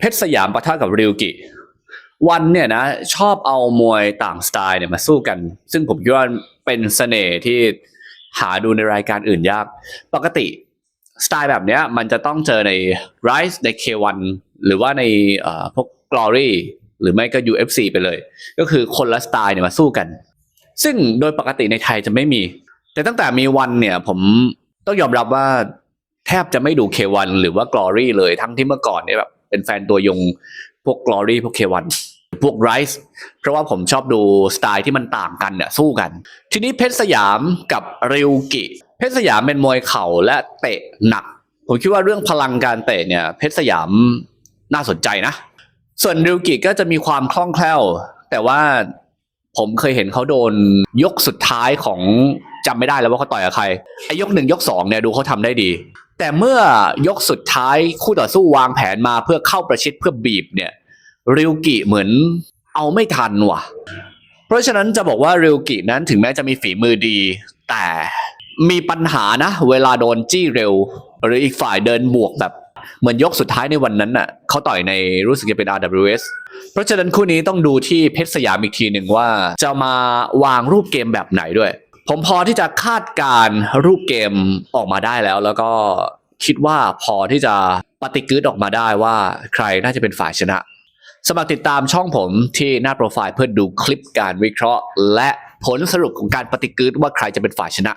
เพชรสยามปะทะกับริวกิวันเนี่ยนะชอบเอามวยต่างสไตล์เนี่ยมาสู้กัน ซึ่งผมคิดว่าเป็นเสน่ห์ที่หาดูในรายการอื่นยาก ปกติสไตล์แบบเนี้ยมันจะต้องเจอใน Rise ใน K1 หรือว่าในพวก Glory หรือไม่ก็ UFC ไปเลย ก็คือคนละสไตล์เนี่ยมาสู้กัน ซึ่งโดยปกติในไทยจะไม่มี แต่ตั้งแต่มีวันเนี่ยผมต้องยอมรับว่าแทบจะไม่ดู K1 หรือว่า Glory เลยทั้งที่เมื่อก่อนเนี่ยแบบ เป็นแฟนตัวยงพวก Glory พวก K1 พวก Rise เพราะว่าผมชอบดูสไตล์ที่มันต่างกันเนี่ยสู้กัน ทีนี้เพชรสยามกับริวกิ เพชรสยามเป็นมวยเข่าและเตะหนัก ผมคิดว่าเรื่องพลังการเตะเนี่ย เพชรสยามน่าสนใจนะ ส่วนริวกิก็จะมีความคล่องแคล่ว แต่ว่าผมเคยเห็นเขาโดนยกสุดท้ายของ จำไม่ได้แล้วว่าเขาต่อยกับใครไอ้ยกหนึ่งยกสองเนี่ยดูเขาทำได้ดี แต่เมื่อยกสุดท้ายคู่ต่อสู้วางแผนมาเพื่อเข้าประชิดเพื่อบีบเนี่ยริวกิเหมือนเอาไม่ทันว่ะ เพราะฉะนั้นจะบอกว่าริวกินั้นถึงแม้จะมีฝีมือดี แต่มีปัญหานะ เวลาโดนจี้เร็ว หรืออีกฝ่ายเดินบวกแบบเหมือนยกสุดท้ายในวันนั้นน่ะเขาต่อยในรู้สึกจะเป็น RWS เพราะฉะนั้นคู่นี้ต้องดูที่เพชรสยามอีกทีหนึ่งว่า จะมาวางรูปเกมแบบไหนด้วย ผมพอที่จะคาดการรูปเกมออกมาได้แล้ว แล้วก็คิดว่าพอที่จะปฏิกึดออกมาได้ว่าใครน่าจะเป็นฝ่ายชนะสมัครติดตามช่องผมที่หน้าโปรไฟล์เพื่อดูคลิปการวิเคราะห์ และผลสรุปของการปฏิกึดว่าใครจะเป็นฝ่ายชนะ